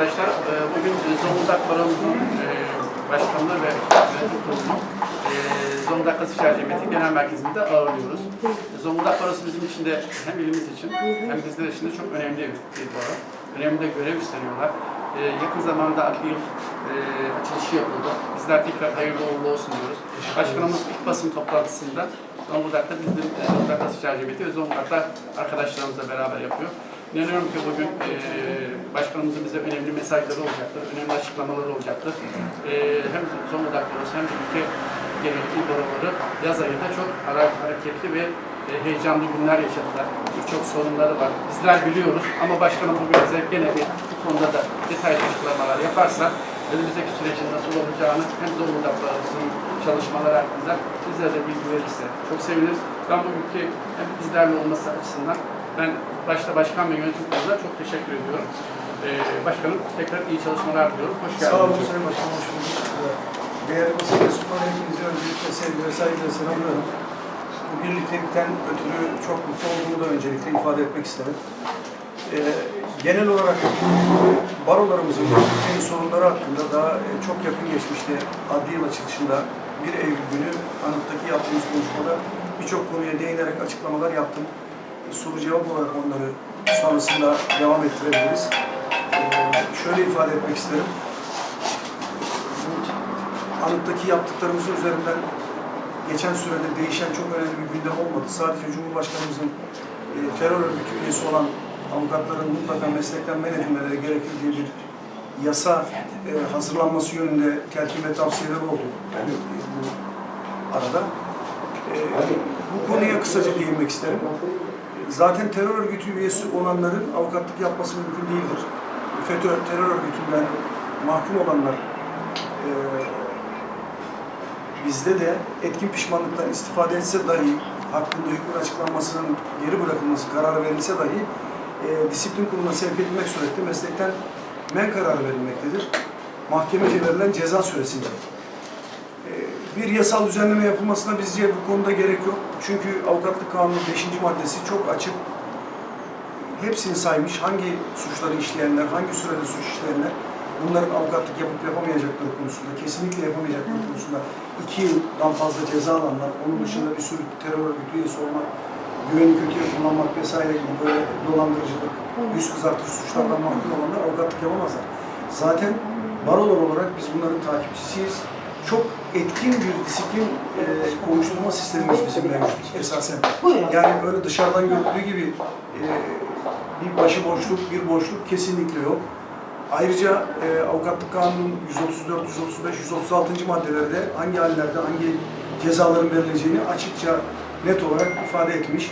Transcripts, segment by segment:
Zonguldak Baromu'nun e, başkanlığı ve yönetim e, Zonguldak Gazi Cemiyeti Genel Merkezi'nde ağırlıyoruz. Zonguldak Barosu bizim için de hem ilimiz için hem bizler için de çok önemli bir baro. Önemli de görev üstleniyorlar. E, yakın zamanda adli yıl e, açılışı yapıldı. Bizler tekrar hayırlı uğurlu olsun diyoruz. Başkanımız ilk basın toplantısında Zonguldak'ta bizim e, Zonguldak Gazi Cemiyeti ve Zonguldak'ta arkadaşlarımızla beraber yapıyor. İnanıyorum ki bugün e, başkanımızın bize önemli mesajları olacaktır, önemli açıklamaları olacaktır. E, hem Zonguldak Barosu hem de ülke genellikle baroları yaz ayında çok hareketli ve e, heyecanlı günler yaşadılar. Birçok sorunları var. Bizler biliyoruz ama başkanım bugün bize gene bir bu konuda da detaylı açıklamalar yaparsa önümüzdeki sürecin nasıl olacağını hem Zonguldak Barosu'nun çalışmaları hakkında bizlere de bilgi verirse çok seviniriz. Ben bugünkü hem bizlerle olması açısından ben başta başkan ve yönetim kuruluna çok teşekkür ediyorum. Ee, başkanım tekrar iyi çalışmalar diliyorum. Hoş geldiniz. Sağ olun Sayın Başkanım, hoş bulduk. Değerli basın mensupları hepinize öncelikle sevgi ve saygıyla selamlıyorum. Bu birliktelikten ötürü çok mutlu olduğumu da öncelikle ifade etmek isterim. Ee, genel olarak barolarımızın Türkiye'nin sorunları hakkında daha e, çok yakın geçmişte adli yıl açılışında 1 Eylül günü anıttaki yaptığımız konuşmada birçok konuya değinerek açıklamalar yaptım. Soru cevap olarak onları sonrasında devam ettirebiliriz. Ee, şöyle ifade etmek isterim. Anıttaki yaptıklarımızın üzerinden geçen sürede değişen çok önemli bir gündem olmadı. Sadece Cumhurbaşkanımızın e, terör örgütü üyesi olan avukatların mutlaka meslekten men edilmeleri gerekir diye bir yasa e, hazırlanması yönünde telkin ve tavsiyeler oldu. Yani e, bu arada. E, bu konuya kısaca değinmek isterim. Zaten terör örgütü üyesi olanların avukatlık yapması mümkün değildir. FETÖ terör örgütünden mahkum olanlar e, bizde de etkin pişmanlıktan istifade etse dahi hakkında hükmün açıklanmasının geri bırakılması kararı verilse dahi e, disiplin kuruluna sevk edilmek surette meslekten men kararı verilmektedir. Mahkemece verilen ceza süresince. Bir yasal düzenleme yapılmasına bizce bu konuda gerek yok. Çünkü avukatlık kanunu 5. maddesi çok açık. Hepsini saymış. Hangi suçları işleyenler, hangi sürede suç işleyenler bunların avukatlık yapıp yapamayacakları konusunda, kesinlikle yapamayacakları konusunda iki yıldan fazla ceza alanlar, onun dışında bir sürü terör örgütü üyesi olmak, güveni kötüye kullanmak vesaire gibi böyle dolandırıcılık, yüz kızartır suçlardan mahkum olanlar avukatlık yapamazlar. Zaten barolar olarak biz bunların takipçisiyiz. Çok etkin bir disiplin e, konuşturma sistemimiz bizim mevcut esasen. Yani öyle dışarıdan görüldüğü gibi e, bir başıboşluk, bir boşluk kesinlikle yok. Ayrıca e, avukatlık kanunun 134, 135, 136. maddelerde hangi hallerde hangi cezaların verileceğini açıkça net olarak ifade etmiş.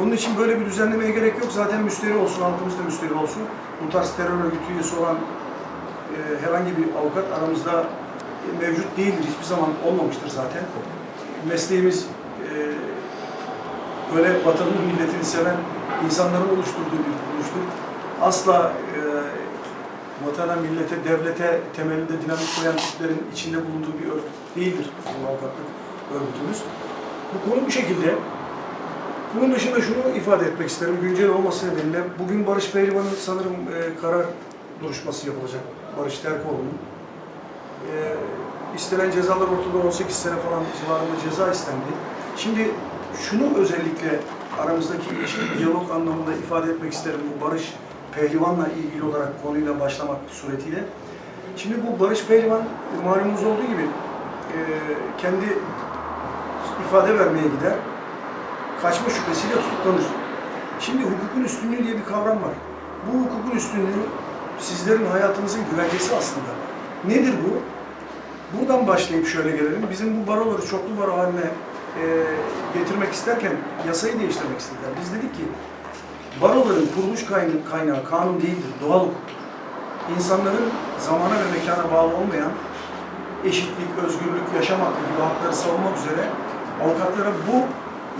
Onun için böyle bir düzenlemeye gerek yok. Zaten müsteri olsun, halkımız da müsteri olsun. Bu tarz terör örgütü üyesi olan e, herhangi bir avukat aramızda mevcut değildir. Hiçbir zaman olmamıştır zaten. Mesleğimiz e, böyle vatanını, milletini seven insanların oluşturduğu bir kuruluştur. Asla e, vatana, millete, devlete temelinde dinamik koyan tiplerin içinde bulunduğu bir örgüt değildir bizim avukatlık örgütümüz. Bu konu bu şekilde. Bunun dışında şunu ifade etmek isterim. Güncel olması nedeniyle bugün Barış Pehlivan'ın sanırım e, karar duruşması yapılacak. Barış Terkoğlu'nun. İstenen cezalar ortada 18 sene falan civarında ceza istendi. Şimdi şunu özellikle aramızdaki ilişki, diyalog anlamında ifade etmek isterim. Bu Barış Pehlivan'la ilgili olarak konuyla başlamak suretiyle. Şimdi bu Barış Pehlivan malumunuz olduğu gibi e, kendi ifade vermeye gider. Kaçma şüphesiyle tutuklanır. Şimdi hukukun üstünlüğü diye bir kavram var. Bu hukukun üstünlüğü sizlerin hayatınızın güvencesi aslında. Nedir bu? Başlayıp şöyle gelelim. Bizim bu baroları çoklu baro haline e, getirmek isterken yasayı değiştirmek istediler. Biz dedik ki baroların kuruluş kaynağı, kaynağı kanun değildir, doğal hukuktur. İnsanların zamana ve mekana bağlı olmayan eşitlik, özgürlük, yaşam hakkı gibi hakları savunmak üzere avukatlara bu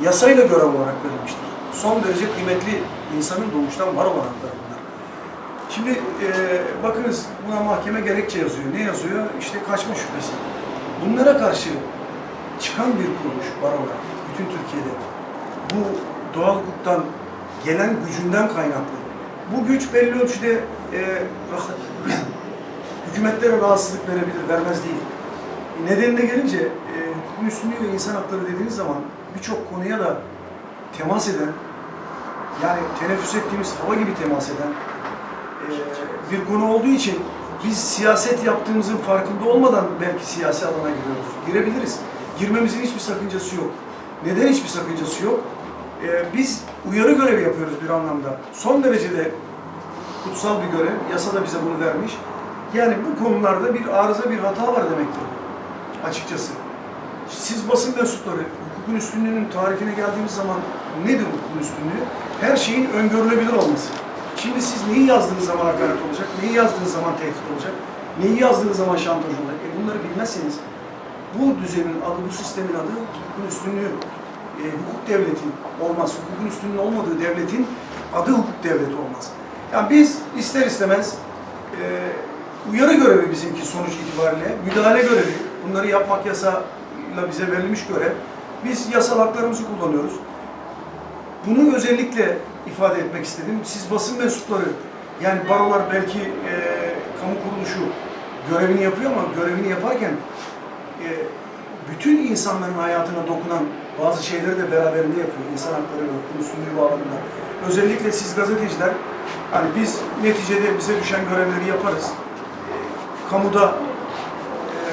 yasayla görev olarak verilmiştir. Son derece kıymetli insanın doğuştan var olan hakları bunlar. Şimdi e, bakınız buna mahkeme gerekçe yazıyor. Ne yazıyor? İşte kaçma şüphesi. Bunlara karşı çıkan bir kuruluş barolar bütün Türkiye'de. Bu doğal hukuktan gelen gücünden kaynaklı. Bu güç belli ölçüde e, hükümetlere rahatsızlık verebilir, vermez değil. Nedenine gelince e, hukukun üstünlüğü ve insan hakları dediğiniz zaman birçok konuya da temas eden, yani teneffüs ettiğimiz hava gibi temas eden e, bir konu olduğu için biz siyaset yaptığımızın farkında olmadan belki siyasi alana giriyoruz. Girebiliriz. Girmemizin hiçbir sakıncası yok. Neden hiçbir sakıncası yok? E, biz uyarı görevi yapıyoruz bir anlamda. Son derecede kutsal bir görev. Yasa da bize bunu vermiş. Yani bu konularda bir arıza, bir hata var demektir açıkçası. Siz basın mensupları, hukukun üstünlüğünün tarifine geldiğimiz zaman nedir hukukun üstünlüğü? Her şeyin öngörülebilir olması. Şimdi siz neyi yazdığınız zaman hakaret olacak, neyi yazdığınız zaman tehdit olacak, neyi yazdığınız zaman şantaj olacak. E bunları bilmezseniz bu düzenin adı, bu sistemin adı hukukun üstünlüğü, e, hukuk devleti olmaz. Hukukun üstünlüğü olmadığı devletin adı hukuk devleti olmaz. Yani biz ister istemez e, uyarı görevi bizimki sonuç itibariyle, müdahale görevi, bunları yapmak yasayla bize verilmiş görev. Biz yasal haklarımızı kullanıyoruz. Bunu özellikle ifade etmek istedim. Siz basın mensupları, yani barolar belki e, kamu kuruluşu görevini yapıyor ama görevini yaparken e, bütün insanların hayatına dokunan bazı şeyleri de beraberinde yapıyor. İnsan hakları ve hukukun üstünlüğü bağlamında. Özellikle siz gazeteciler, hani biz neticede bize düşen görevleri yaparız. E, kamuda e,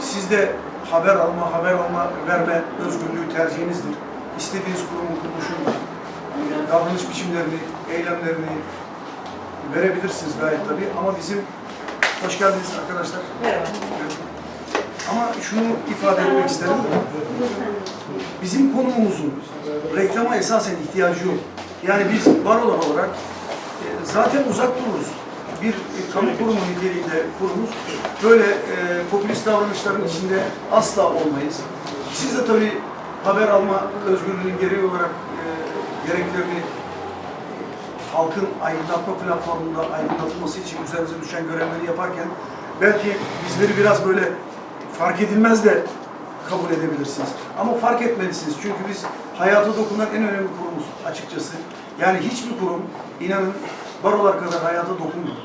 sizde haber alma, haber alma, verme özgürlüğü tercihinizdir. İstediğiniz kurumun, kuruluşun davranış biçimlerini, eylemlerini verebilirsiniz gayet tabii. Ama bizim, hoş geldiniz arkadaşlar. Merhaba. Ama şunu ifade etmek isterim. Bizim konumumuzun reklama esasen ihtiyacı yok. Yani biz barolar olarak e, zaten uzak dururuz. Bir kamu kurumu niteliğinde kurumuz. Böyle e, popülist davranışların içinde asla olmayız. Siz de tabii haber alma özgürlüğünün gereği olarak e, gereklerini halkın aydınlatma platformunda aydınlatılması için üzerinize düşen görevleri yaparken belki bizleri biraz böyle fark edilmez de kabul edebilirsiniz. Ama fark etmelisiniz çünkü biz hayata dokunan en önemli kurumuz açıkçası. Yani hiçbir kurum inanın barolar kadar hayata dokunmuyor.